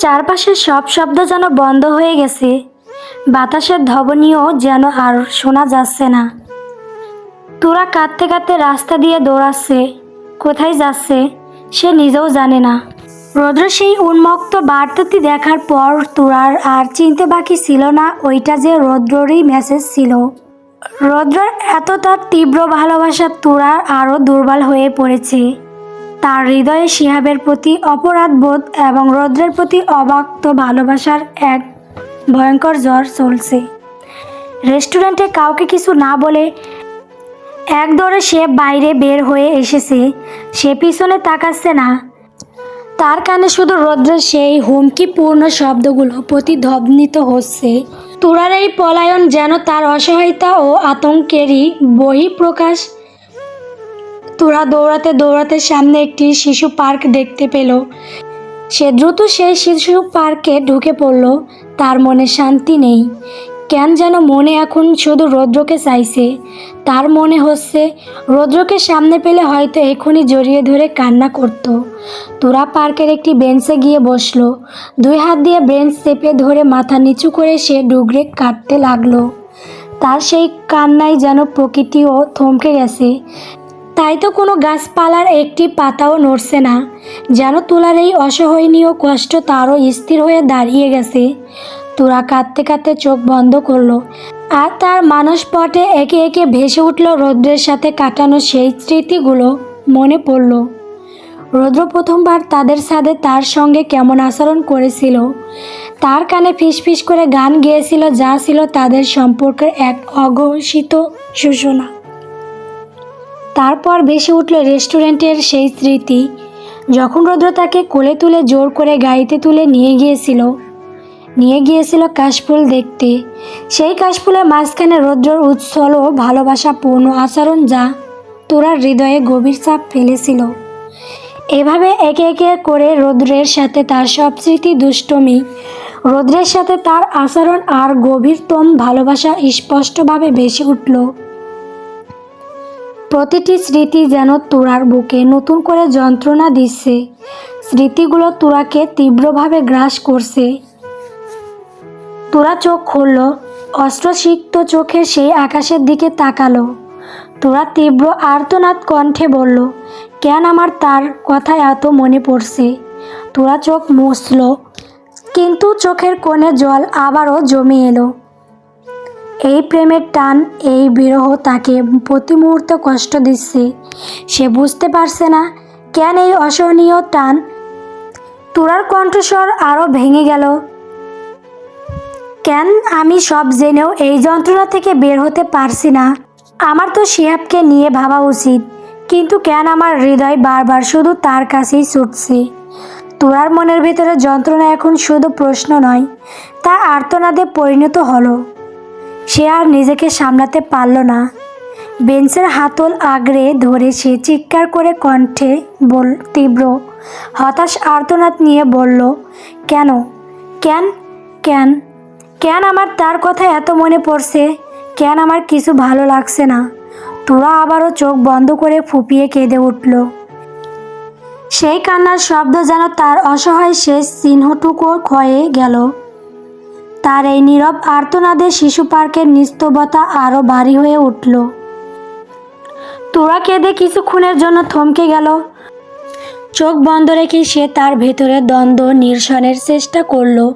চারপাশের সব শব্দ যেন বন্ধ হয়ে গেছে। বাতাসের ধবনীয় যেন আর শোনা যাচ্ছে না। তোরা কাঁদতে কাঁদতে রাস্তা দিয়ে দৌড়াচ্ছে, কোথায় যাচ্ছে সে নিজেও জানে না। রৌদ্র সেই উন্মুক্ত বার্তাটি দেখার পর তোরার আর চিনতে বাকি ছিল না ওইটা যে রৌদ্ররই মেসেজ ছিল। রৌদ্রের এত তার তীব্র ভালোবাসা তোরার আরও দুর্বল হয়ে পড়েছে। তার হৃদয়ে শিহাবের প্রতি অপরাধ বোধ এবং রৌদ্রের প্রতি অবাক্ত ভালোবাসার এক ভয়ঙ্কর জ্বর চলছে। রেস্টুরেন্টে কাউকে কিছু না বলে এক সে বাইরে বের হয়ে এসেছে, সে পিছনে তাকাচ্ছে না। তার কানে শুধু রৌদ্রের সেই হুমকিপূর্ণ শব্দগুলো প্রতিধ্বনিত হচ্ছে। তুরার এই পলায়ন যেন তার অসহায়তা ও আতঙ্কেরই বহিঃপ্রকাশ তোরা দৌড়াতে দৌড়াতে সামনে একটি শিশু পার্ক দেখতে পেল। সে দ্রুত সেই শিশু পার্কে ঢুকে পড়ল। তার মনে শান্তি নেই। কেন যেন মনে এখন শুধু রৌদ্রকে চাইছে। তার মনে হচ্ছে, রৌদ্রকে সামনে পেলে হয়তো এখনই জড়িয়ে ধরে কান্না করত। তোরা পার্কের একটি বেঞ্চে গিয়ে বসল। দুই হাত দিয়ে বেঞ্চ চেপে ধরে মাথা নিচু করে সে ডুগরে কাটতে লাগল। তার সেই কান্নায় যেন প্রকৃতিও থমকে গেছে। তাই তো কোনো গাছপালার একটি পাতাও নড়ছে না, যেন তোলার এই অসহনীয় কষ্ট তারও স্থির হয়ে দাঁড়িয়ে গেছে। তোরা কাঁদতে কাঁদতে চোখ বন্ধ করল, আর তার মানসপটে একে একে ভেসে উঠল রৌদ্রের সাথে কাটানো সেই স্মৃতিগুলো মনে পড়ল। রৌদ্র প্রথমবার তাদের সাথে তার সঙ্গে কেমন আচরণ করেছিল, তার কানে ফিসফিস করে গান গেয়েছিল যা ছিল তাদের সম্পর্কের এক অঘোষিত সূচনা। তারপর ভেসে উঠল রেস্টুরেন্টের সেই স্মৃতি। যখন রৌদ্র তাকে কোলে তুলে জোর করে গাড়িতে তুলে নিয়ে গিয়েছিল নিয়ে গিয়েছিল কাশফুল দেখতে, সেই কাশফুলের মাঝখানে রৌদ্রর উচ্ছল ও ভালোবাসাপূর্ণ আচরণ যা তোরার হৃদয়ে গভীর চাপ ফেলেছিল। এভাবে একে একে করে রৌদ্রের সাথে তার সব স্মৃতি দুষ্টমি, রৌদ্রের সাথে তার আচরণ আর গভীরতম ভালোবাসা স্পষ্টভাবে ভেসে উঠল। প্রতিটি স্মৃতি যেন তোরার বুকে নতুন করে যন্ত্রণা দিচ্ছে। স্মৃতিগুলো তোরাকে তীব্রভাবে গ্রাস করছে। তোরা চোখ খুলল, অস্ত্রসিক্ত চোখে সেই আকাশের দিকে তাকালো। তোরা তীব্র আর্তনাদ কণ্ঠে বলল, কেন আমার তার কথা এত মনে পড়ছে? তোরা চোখ মুছল, কিন্তু চোখের কোণে জল আবারও জমে এলো। এই প্রেমের টান, এই বিরহ তাকে প্রতি মুহূর্তে কষ্ট দিচ্ছে। সে বুঝতে পারছে না, কেন এই অসহনীয় টান? তোরার কণ্ঠস্বর আরও ভেঙে গেল। কেন আমি সব জেনেও এই যন্ত্রণা থেকে বের হতে পারছি না? আমার তো শিহাবকে নিয়ে ভাবা উচিত, কিন্তু কেন আমার হৃদয় বারবার শুধু তার কাছেই ছুটছে? তোরার মনের ভিতরে যন্ত্রণা এখন শুধু প্রশ্ন নয়, তা আর্তনাদে পরিণত হলো। সে আর নিজেকে সামলাতে পারল না। বেঞ্চের হাতল আগড়ে ধরে সে চিৎকার করে কণ্ঠে বল তীব্র হতাশ আর্তনাদ নিয়ে বলল, কেন? কেন? কেন? কেন আমার তার কথা এত মনে পড়ছে? কেন আমার কিছু ভালো লাগছে না? তোরা আবারও চোখ বন্ধ করে ফুপিয়ে কেঁদে উঠল। সেই কান্নার শব্দ যেন তার অসহায় শেষ চিহ্নটুকু ক্ষয়ে গেল। তার এই নীরব আর্তনাদে শিশু পার্কের নিস্তবতা আরও ভারী হয়ে উঠল। তোরা কেঁদে কিছুক্ষণের জন্য থমকে গেল। চোখ বন্ধ রেখে সে তার ভেতরে দ্বন্দ্ব, নিরসনের চেষ্টা করল।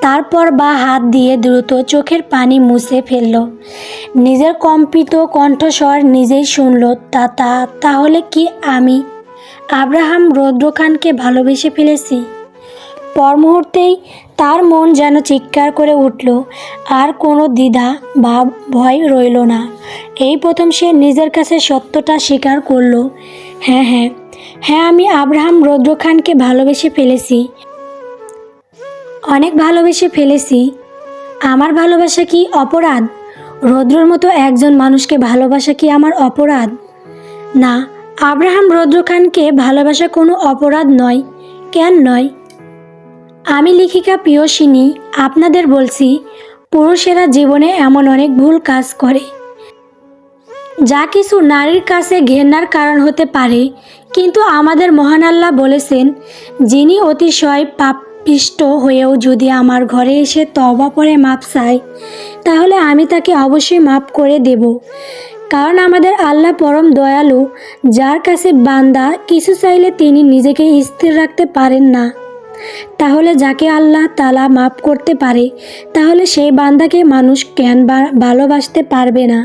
তারপর বা হাত দিয়ে দ্রুত চোখের পানি মুছে ফেলল। নিজের কম্পিত কণ্ঠস্বর নিজেই শুনল, তা তা, তাহলে কি আমি আব্রাহাম রৌদ্র খানকে ভালোবেসে ফেলেছি? পর মুহূর্তেই তার মন যেন চিৎকার করে উঠল, আর কোনো দ্বিধা বা ভয় রইল না। এই প্রথম সে নিজের কাছে সত্যটা স্বীকার করল হ্যাঁ হ্যাঁ হ্যাঁ আমি আব্রাহাম রৌদ্র খানকে ভালোবেসে ফেলেছি। অনেক ভালোবেসে ফেলেছি। আমার ভালোবাসা কি অপরাধ? রৌদ্রর মতো একজন মানুষকে ভালোবাসা কি আমার অপরাধ? না, আব্রাহাম রৌদ্র খানকে ভালোবাসা কোনো অপরাধ নয়, কেন নয়? আমি লেখিকা প্রিয়সিনী, আপনাদের বলছি, পুরুষেরা জীবনে এমন অনেক ভুল কাজ করে। যা কিছু নারীর কাছে ঘেন্নার কারণ হতে পারে, কিন্তু আমাদের মহান আল্লাহ বলেছেন, যিনি অতিশয় পাপ পিষ্ট হয়েও যদি আমার ঘরে এসে তবা পরে মাপ চায়, তাহলে আমি তাকে অবশ্যই মাপ করে দেব। কারণ আমাদের আল্লাহ পরম দয়ালু, যার কাছে বান্দা কিছু চাইলে তিনি নিজেকে স্থির রাখতে পারেন না। তাহলে যাকে আল্লাহ তালা মাফ করতে পারে, তাহলে সেই বান্দাকে মানুষ কেন ভালোবাসতে পারবে না।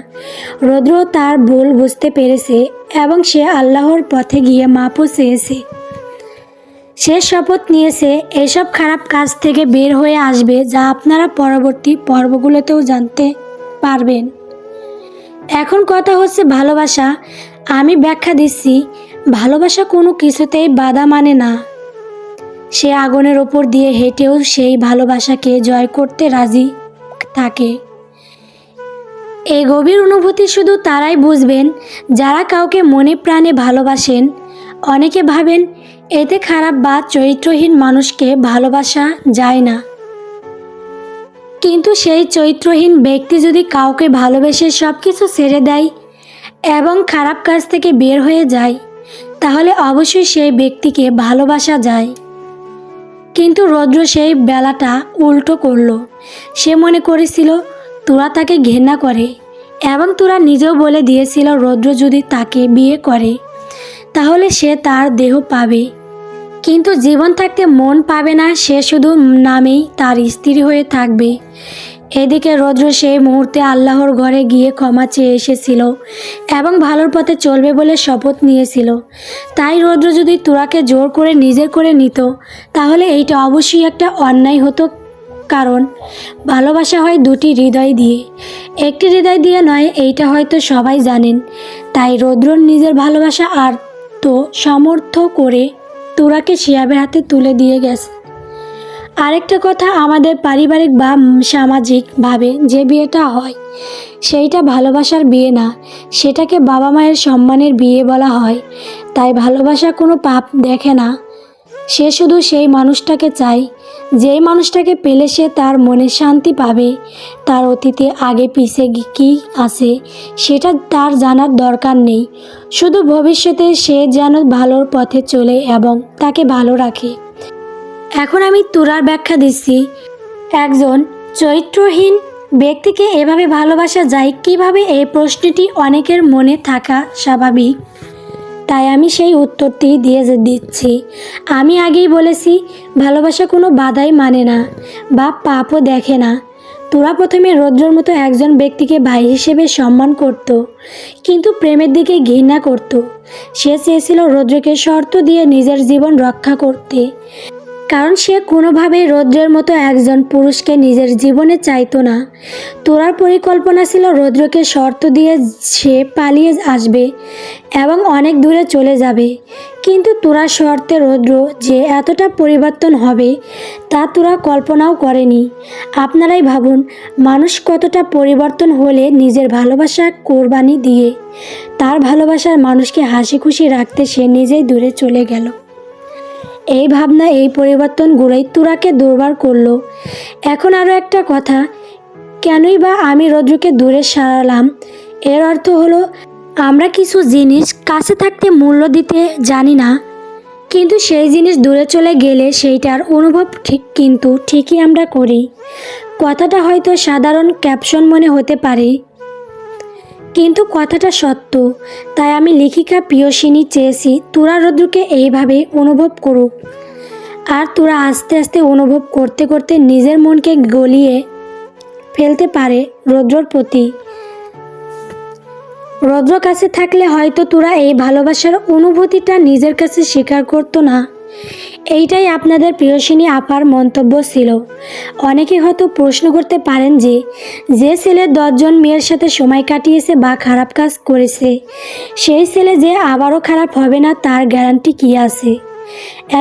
রৌদ্র তার ভুল বুঝতে পেরেছে এবং সে আল্লাহর পথে গিয়ে মাপও চেয়েছে। সে শপথ নিয়েছে, এসব খারাপ কাজ থেকে বের হয়ে আসবে যা আপনারা পরবর্তী পর্বগুলোতেও জানতে পারবেন। এখন কথা হচ্ছে ভালোবাসা। আমি ব্যাখ্যা দিচ্ছি, ভালোবাসা কোনো কিছুতেই বাধা মানে না। সে আগুনের ওপর দিয়ে হেঁটেও সেই ভালোবাসাকে জয় করতে রাজি থাকে। এই গভীর অনুভূতি শুধু তারাই বুঝবেন, যারা কাউকে মনে প্রাণে ভালোবাসেন, অনেকে ভাবেন এতে খারাপ বা চরিত্রহীন মানুষকে ভালোবাসা যায় না। কিন্তু সেই চরিত্রহীন ব্যক্তি যদি কাউকে ভালোবেসে সব কিছু ছেড়ে দেয় এবং খারাপ কাজ থেকে বের হয়ে যায়, তাহলে অবশ্যই সেই ব্যক্তিকে ভালোবাসা যায়। কিন্তু রৌদ্র সেই বেলাটা উল্টো করল। সে মনে করেছিল, তোরা তাকে ঘেন্না করে এবং তোরা নিজেও বলে দিয়েছিল রৌদ্র যদি তাকে বিয়ে করে, তাহলে সে তার দেহ পাবে। কিন্তু জীবন থাকতে মন পাবে না, সে শুধু নামেই তার স্ত্রী হয়ে থাকবে। এদিকে রৌদ্র সেই মুহূর্তে আল্লাহর ঘরে গিয়ে ক্ষমা চেয়ে এসেছিল এবং ভালোর পথে চলবে বলে শপথ নিয়েছিল। তাই রৌদ্র যদি তুরাকে জোর করে নিজের করে নিত, তাহলে এইটা অবশ্যই একটা অন্যায় হতো কারণ ভালোবাসা হয় দুটি হৃদয় দিয়ে। একটি হৃদয় দিয়ে নয়, এইটা হয়তো সবাই জানেন। তাই রৌদ্রর নিজের ভালোবাসা আর তো সমর্থ করে তোরাকে শিয়াবের হাতে তুলে দিয়ে গেছে। আরেকটা কথা আমাদের পারিবারিক বা সামাজিকভাবে যে বিয়েটা হয়, সেইটা ভালোবাসার বিয়ে না। সেটাকে বাবা মায়ের সম্মানের বিয়ে বলা হয়। তাই ভালোবাসা কোনো পাপ দেখে না। সে শুধু সেই মানুষটাকে চায়। যেই মানুষটাকে পেলে সে তার মনে শান্তি পাবে। তার অতীতে আগে পিছে কী আছে, সেটা তার জানার দরকার নেই। শুধু ভবিষ্যতে সে যেন ভালোর পথে চলে এবং তাকে ভালো রাখে। এখন আমি তুরার ব্যাখ্যা দিচ্ছি। একজন চরিত্রহীন ব্যক্তিকে এভাবে ভালোবাসা যায় কীভাবে এই প্রশ্নটি অনেকের মনে থাকা স্বাভাবিক? তাই আমি সেই উত্তরটি দিয়ে দিচ্ছি। আমি আগেই বলেছি, ভালোবাসা কোনো বাধাই মানে না বা পাপও দেখে না। তোরা প্রথমে রৌদ্রর মতো একজন ব্যক্তিকে ভাই হিসেবে সম্মান করত, কিন্তু প্রেমের দিকে ঘৃণা করত। সে চেয়েছিল রৌদ্রকে শর্ত দিয়ে নিজের জীবন রক্ষা করতে। কারণ সে কোনোভাবেই রৌদ্রের মতো একজন পুরুষকে নিজের জীবনে চাইতো না। তোরার পরিকল্পনা ছিল রৌদ্রকে শর্ত দিয়ে সে পালিয়ে আসবে এবং অনেক দূরে চলে যাবে। কিন্তু তোরা শর্তে রৌদ্র যে এতটা পরিবর্তন হবে তা তোরা কল্পনাও করেনি। আপনারাই ভাবুন, মানুষ কতটা পরিবর্তন হলে নিজের ভালোবাসা কোরবানি দিয়ে, তার ভালোবাসার মানুষকে হাসি খুশি রাখতে সে নিজেই দূরে চলে গেল। এই ভাবনা, এই পরিবর্তনগুলোই তুরাকে দুর্বার করল। এখন আরও একটা কথা, কেনই বা আমি রৌদ্রকে দূরে সারালাম? এর অর্থ হলো, আমরা কিছু জিনিস কাছে থাকতে মূল্য দিতে জানি না, কিন্তু সেই জিনিস দূরে চলে গেলে সেইটার অনুভব ঠিক, কিন্তু ঠিকই আমরা করি। কথাটা হয়তো সাধারণ ক্যাপশন মনে হতে পারে। কিন্তু কথাটা সত্য। তাই আমি লেখিকা প্রিয়সিনী চেয়েছি তোরা রৌদ্রকে এইভাবে অনুভব করুক। আর তোরা আস্তে আস্তে অনুভব করতে করতে নিজের মনকে গলিয়ে ফেলতে পারে রৌদ্রর প্রতি। রৌদ্র কাছে থাকলে হয়তো তোরা এই ভালোবাসার অনুভূতিটা নিজের কাছে স্বীকার করতো না। এইটাই আপনাদের প্রিয়সিনী আপার মন্তব্য ছিল। অনেকে হয়তো প্রশ্ন করতে পারেন যে যে ছেলে দশজন মেয়ের সাথে সময় কাটিয়েছে বা খারাপ কাজ করেছে, সেই ছেলে যে আবারও খারাপ হবে না তার গ্যারান্টি কী আছে?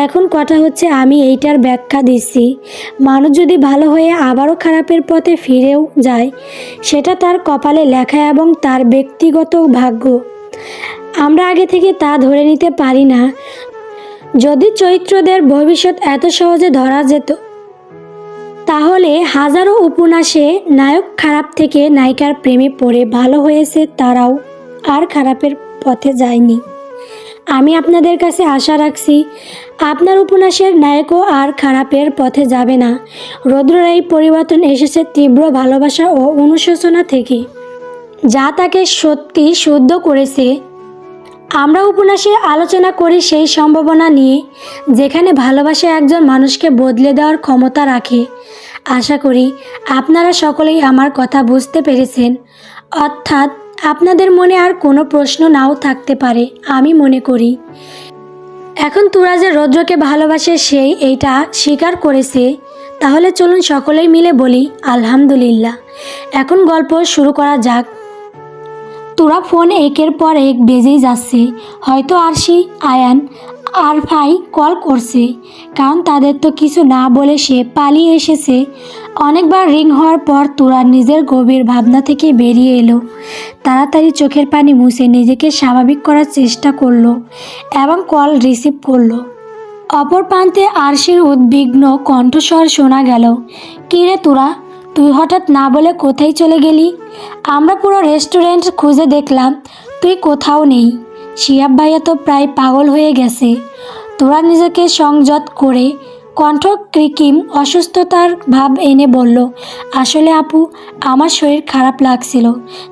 এখন কথা হচ্ছে আমি এইটার ব্যাখ্যা দিচ্ছি। মানুষ যদি ভালো হয়ে আবারও খারাপের পথে ফিরেও যায়, সেটা তার কপালে লেখা এবং তার ব্যক্তিগত ভাগ্য। আমরা আগে থেকে তা ধরে নিতে পারি না। যদি চরিত্রদের ভবিষ্যৎ এত সহজে ধরা যেত, তাহলে হাজারো উপন্যাসে নায়ক খারাপ থেকে নায়িকার প্রেমে পড়ে ভালো হয়েছে তারাও, আর খারাপের পথে যায়নি। আমি আপনাদের কাছে আশা রাখছি, আপনার উপন্যাসের নায়কও আর খারাপের পথে যাবে না। রৌদ্রের এই পরিবর্তন এসেছে তীব্র ভালোবাসা ও অনুশোচনা থেকে, যা তাকে সত্যি শুদ্ধ করেছে। আমরা উপন্যাসে আলোচনা করি সেই সম্ভাবনা নিয়ে, যেখানে ভালোবাসা একজন মানুষকে বদলে দেওয়ার ক্ষমতা রাখে। আশা করি আপনারা সকলেই আমার কথা বুঝতে পেরেছেন। অর্থাৎ আপনাদের মনে আর কোনো প্রশ্ন নাও থাকতে পারে, আমি মনে করি। এখন তোরা যে রৌদ্রকে ভালোবাসে সেই এইটা স্বীকার করেছে। তাহলে চলুন সকলেই মিলে বলি, আলহামদুলিল্লাহ। এখন গল্প শুরু করা যাক। তোরা ফোন একের পর এক বেজেই যাচ্ছে। হয়তো আরশি, আয়ান আর ভাই কল করছে, কারণ তাদের তো কিছু না বলে সে পালিয়ে এসেছে। অনেকবার রিং হওয়ার পর তোরা নিজের গভীর ভাবনা থেকে বেরিয়ে এলো। তাড়াতাড়ি চোখের পানি মুছে নিজেকে স্বাভাবিক করার চেষ্টা করল এবং কল রিসিভ করল। অপর প্রান্তে আরশির উদ্বিগ্ন কণ্ঠস্বর শোনা গেল কিরে তোরা? তুই হঠাৎ না বলে কোথায় চলে গেলি? আমরা পুরো রেস্টুরেন্ট খুঁজে দেখলাম, তুই কোথাও নেই। শিয়াব ভাইয়া তো প্রায় পাগল হয়ে গেছে। তোরা নিজেকে সংযত করে কণ্ঠ ক্রিকিম অসুস্থতার ভাব এনে বলল, আসলে আপু, আমার শরীর খারাপ লাগছিল,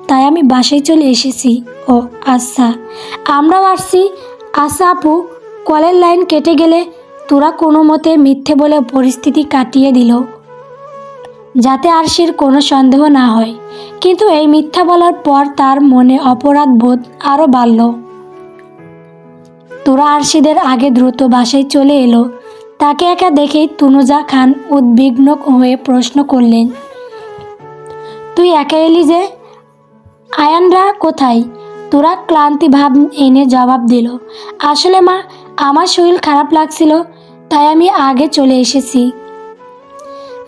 তাই আমি বাসায় চলে এসেছি। ও আচ্ছা। আমরাও আসছি। আচ্ছা আপু, কলের লাইন কেটে গেলে তোরা কোনো মতে মিথ্যে বলে পরিস্থিতি কাটিয়ে দিল। যাতে আরশির কোনো সন্দেহ না হয়। কিন্তু এই মিথ্যা বলার পর তার মনে অপরাধ বোধ আরও বাড়ল। তোরা আরশিদের আগে দ্রুত বাসায় চলে এলো। তাকে একা দেখেই তুনুজা খান উদ্বিগ্ন হয়ে প্রশ্ন করলেন, তুই একা এলি যে? আয়ানরা কোথায়? তোরা ক্লান্তি ভাব এনে জবাব দিল, আসলে মা, আমার শরীর খারাপ লাগছিল, তাই আমি আগে চলে এসেছি।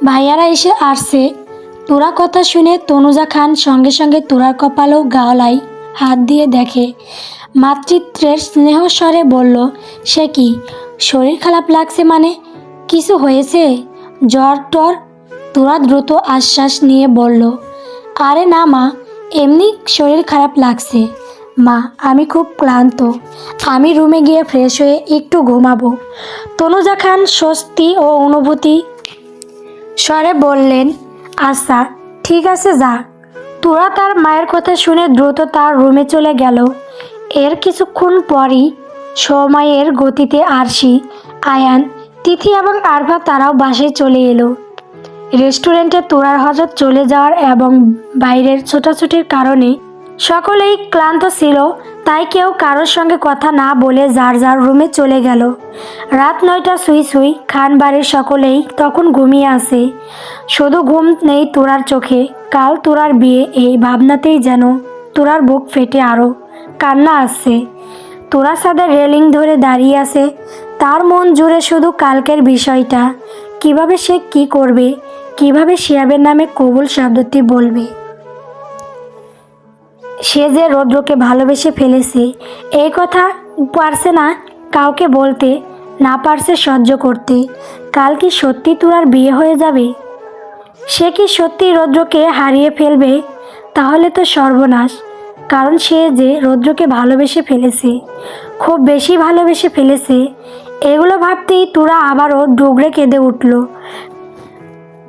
ভাইয়ারা এসে আসছে। তোরা কথা শুনে তনুজা খান সঙ্গে সঙ্গে তোরার কপালেও গাওলাই হাত দিয়ে দেখে। মাতৃত্বের স্নেহস্বরে বলল, সে কি? শরীর খারাপ লাগছে মানে? কিছু হয়েছে? জ্বর টর, তোরা দ্রুত আশ্বাস নিয়ে বলল, আরে না মা, এমনি শরীর খারাপ লাগছে। মা, আমি খুব ক্লান্ত। আমি রুমে গিয়ে ফ্রেশ হয়ে একটু ঘুমাবো। তনুজা খান স্বস্তি ও অনুভূতি স্বরে বললেন আচ্ছা ঠিক আছে, যা। তোরা তার মায়ের কথা শুনে দ্রুত তার রুমে চলে গেল। এর কিছুক্ষণ পরই সময়ের গতিতে আরশি, আয়ান, তিথি এবং আরভা তারাও বাসায় চলে এলো। রেস্টুরেন্টে তোরার হজরত চলে যাওয়ার এবং বাইরের ছোটাছুটির কারণে সকলেই ক্লান্ত ছিল তাই কেউ কারোর সঙ্গে কথা না বলে যার যার রুমে চলে গেল। রাত নয়টা সুই সুই খান বাড়ির সকলেই তখন ঘুমিয়ে আসে শুধু ঘুম নেই তোরার চোখে, কাল তোরার বিয়ে এই ভাবনাতেই যেন তোরার বুক ফেটে আরও কান্না আসছে। তোরা সাদের রেলিং ধরে দাঁড়িয়ে আছে, তার মন জুড়ে শুধু কালকের বিষয়টা। কীভাবে সে কি করবে, কীভাবে শিয়াবের নামে কবুল শব্দটি বলবে? সে যে রৌদ্রকে ভালোবেসে ফেলেছে, এই কথা পারছে না কাউকে বলতে, না পারছে সহ্য করতে। কাল কি সত্যি তোরার বিয়ে হয়ে যাবে? সে কি সত্যি রৌদ্রকে হারিয়ে ফেলবে? তাহলে তো সর্বনাশ, কারণ সে যে রৌদ্রকে ভালোবেসে ফেলেছে, খুব বেশি ভালোবেসে ফেলেছে, এগুলো ভাবতেই তোরা আবারও ডুগরে কেঁদে উঠল।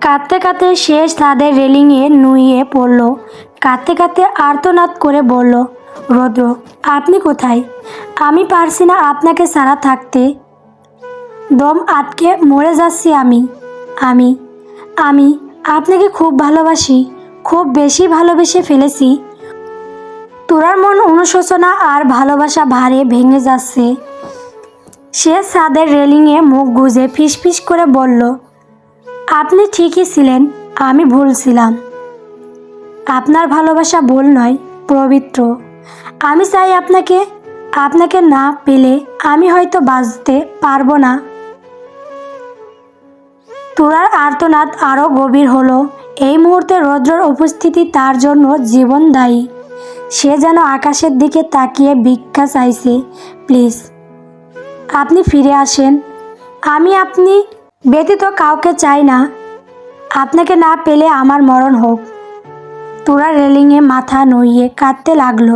কাঁদতে কাঁদতে শেষ তাদের রেলিংয়ে নুইয়ে পড়ল। কাঁদতে কাঁদতে আর্তনাদ করে বলল, রৌদ্র, আপনি কোথায়? আমি পারছি না আপনাকে সারা থাকতে। দম আটকে মরে যাচ্ছি আমি। আমি আমি আপনাকে খুব ভালোবাসি, খুব বেশি ভালোবেসে ফেলেছি। তোরার মন অনুশোচনা আর ভালোবাসা ভারে ভেঙে যাচ্ছে। সে ছাদের রেলিংয়ে মুখ গুজে ফিসফিস করে বলল, আপনি ঠিকই ছিলেন, আমি ভুল ছিলাম। আপনার ভালোবাসা ভুল নয়, পবিত্র। আমি চাই আপনাকে আপনাকে না পেলে আমি হয়তো বাঁচতে পারব না। তোরার আর্তনাদ আরও গভীর হলো। এই মুহূর্তে রৌদ্রর উপস্থিতি তার জন্য জীবন দায়ী। সে যেন আকাশের দিকে তাকিয়ে ভিক্ষা চাইছে। প্লিজ, আপনি ফিরে আসেন। আমি আপনি ব্যতীত কাউকে চাই না। আপনাকে না পেলে আমার মরণ হোক। তোরা রেলিংয়ে মাথা নইয়ে কাঁদতে লাগল।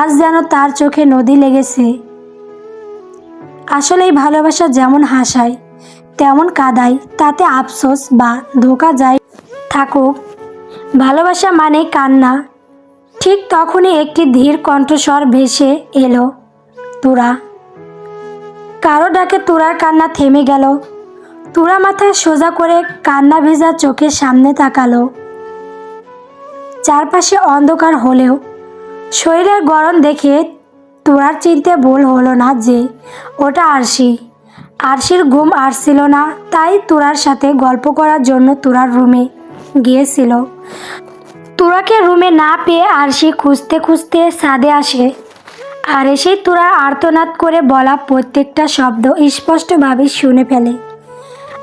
আজ যেন তার চোখে নদী লেগেছে। আসলে এই ভালোবাসা যেমন হাসায়, তেমন কাদায়, তাতে আফসোস বা ধোকা যায় থাকুক। ভালোবাসা মানে কান্না। ঠিক তখনই একটি ধীর কণ্ঠস্বর ভেসে এলো, তোরা, কারও ডাকে তোরার কান্না থেমে গেল। তোরা মাথা সোজা করে কান্না ভেজা চোখের সামনে তাকালো। চারপাশে অন্ধকার হলেও শরীরের গরম দেখে তোরার চিনতে ভুল হলো না যে ওটা আরশি। আরশির ঘুম আসছিল না, তাই তোরার সাথে গল্প করার জন্য তোরার রুমে গিয়েছিল। তুরাকে রুমে না পেয়ে আরশি খুঁজতে খুঁজতে ছাদে আসে। আর এসেই তোরা আর্তনাদ করে বলা প্রত্যেকটা শব্দ স্পষ্টভাবে শুনে ফেলে।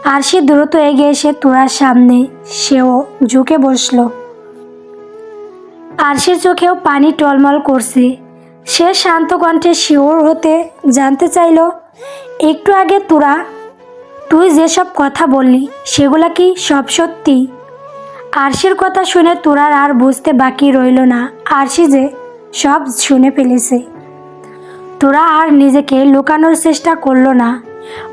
আরশি দ্রুত এগিয়ে এসে তুরার সামনে, সেও ঝুঁকে বসল। আরশির চোখেও পানি টলমল করছে। সে শান্ত কণ্ঠে শিওর হতে জানতে চাইল, একটু আগে তোরা, তুই যেসব কথা বললি, সেগুলা কি সব সত্যি? আরশির কথা শুনে তোরার আর বুঝতে বাকি রইল না। আরশি যে সব শুনে ফেলেছে। তোরা আর নিজেকে লুকানোর চেষ্টা করল না।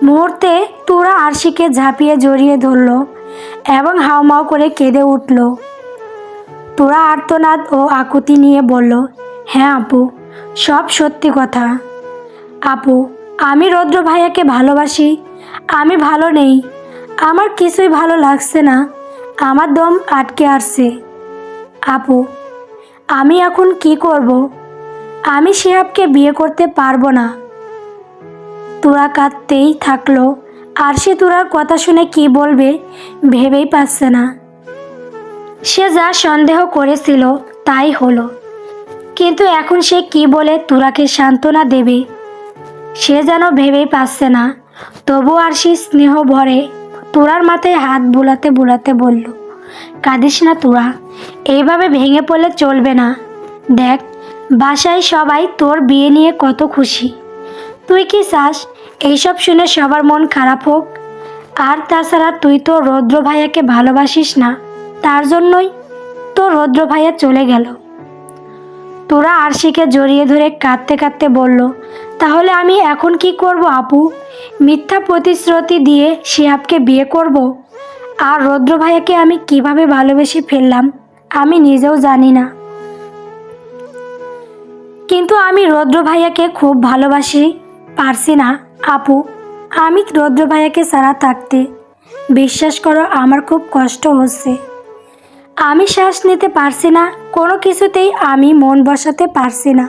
মুহূর্তে তোরা আরশিকে ঝাঁপিয়ে জড়িয়ে ধরল এবং হাউমাউ করে কেঁদে উঠল। তোরা আর্তনাদ ও আকুতি নিয়ে বলল হ্যাঁ আপু, সব সত্যি কথা। আপু, আমি রৌদ্র ভাইয়াকে ভালোবাসি, আমি ভালো নেই, আমার কিছুই ভালো লাগছে না, আমার দম আটকে আসছে। আপু, আমি এখন কি করব? আমি শিহাবকে বিয়ে করতে পারব না। তোরা কাঁদতেই থাকল, আর সে তোরার কথা শুনে কি বলবে ভেবেই পাচ্ছে না। সে যা সন্দেহ করেছিল তাই হলো। কিন্তু এখন সে কি বলে তুরাকে সান্ত্বনা দেবে? সে যেন ভেবেই পাচ্ছে না। তবু আর সে স্নেহ ভরে তুরার মাথায় হাত বুলাতে বুলাতে বলল, কাঁদিস না তুরা, এইভাবে ভেঙে পড়লে চলবে না। দেখ, বাসায় সবাই তোর বিয়ে নিয়ে কত খুশি। তুই কি চাস এইসব শুনে সবার মন খারাপ হোক? আর তাছাড়া তুই তো রৌদ্র ভাইয়াকে ভালোবাসিস না। তার জন্যই তো রৌদ্র ভাইয়া চলে গেল। তোরা আরশিকে জড়িয়ে ধরে কাঁদতে কাঁদতে বলল, তাহলে আমি এখন কি করব আপু? মিথ্যা প্রতিশ্রুতি দিয়ে শিহাবকে বিয়ে করব? আর রৌদ্র ভাইয়াকে আমি কীভাবে ভালোবেসে ফেললাম, আমি নিজেও জানি না। কিন্তু আমি রৌদ্র ভাইয়াকে খুব ভালোবাসি, পারছি না, আপু। আমি রৌদ্র ভাইয়াকে ছাড়া থাকতে। বিশ্বাস করো, আমার খুব কষ্ট হচ্ছে। আমি শ্বাস নিতে পারছি না, কোনো কিছুতেই আমি মন বসাতে পারছি না।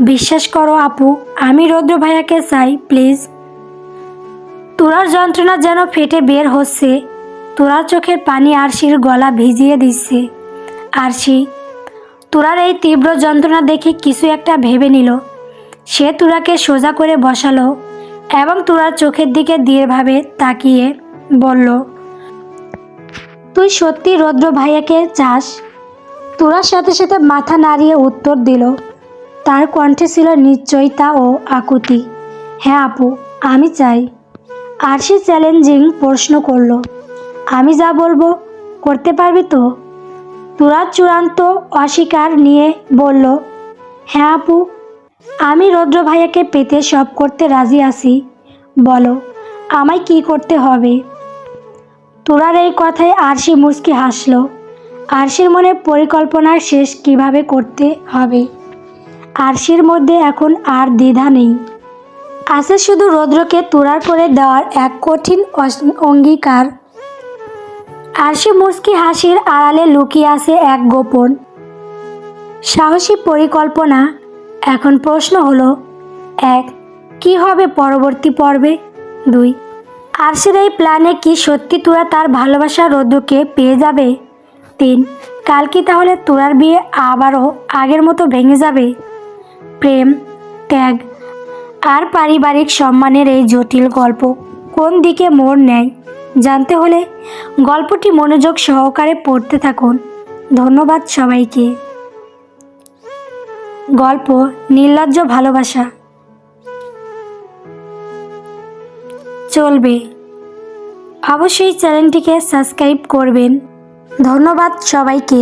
বিশ্বাস করো আপু, আমি রৌদ্র ভাইয়াকে চাই, প্লিজ। তোরার যন্ত্রণা যেন ফেটে বের হচ্ছে, তোরার চোখের পানি আরশির গলা ভিজিয়ে দিচ্ছে। আরশি, তোরার এই তীব্র যন্ত্রণা দেখে কিছু একটা ভেবে নিল। সে তুরাকে সোজা করে বসালো এবং তোরার চোখের দিকে দৃঢ়ভাবে তাকিয়ে বলল তুই সত্যি রৌদ্র ভাইয়াকে চাস? তোরার সাথে সাথে মাথা নাড়িয়ে উত্তর দিল, তার কণ্ঠে ছিল নিশ্চয়তা ও আকুতি। হ্যাঁ আপু, আমি চাই। আর সে চ্যালেঞ্জিং প্রশ্ন করল, আমি যা বলব করতে পারবি তো? তোরা চূড়ান্ত অস্বীকার নিয়ে বলল হ্যাঁ আপু, আমি রৌদ্র ভাইয়াকে পেতে সব করতে রাজি আছি। বলো, আমায় কি করতে হবে? তোরার এই কথায় আরশি মুচকি হাসল। আরশির মনে পরিকল্পনার শেষ কীভাবে করতে হবে? আরশির মধ্যে এখন আর দ্বিধা নেই। আছে শুধু রৌদ্রকে তোরার করে দেওয়ার এক কঠিন অঙ্গীকার। আরশি মুচকি হাসির আড়ালে লুকিয়ে আছে এক গোপন, সাহসী পরিকল্পনা। এখন প্রশ্ন হলো, এক, কি হবে পরবর্তী পর্বে? দুই আরশির এই প্ল্যানে কি সত্যি তোরা তার ভালোবাসা রৌদ্রকে পেয়ে যাবে? তিন, কাল কি তাহলে তোরার বিয়ে আবারও আগের মতো ভেঙে যাবে? প্রেম, ত্যাগ আর পারিবারিক সম্মানের এই জটিল গল্প কোন দিকে মোড় নেয়? জানতে হলে গল্পটি মনোযোগ সহকারে পড়তে থাকুন। ধন্যবাদ সবাইকে। গল্প, নির্লজ্জ ভালোবাসা। চলবে। অবশ্যই চ্যানেলটিকে সাবস্ক্রাইব করবেন। ধন্যবাদ সবাইকে।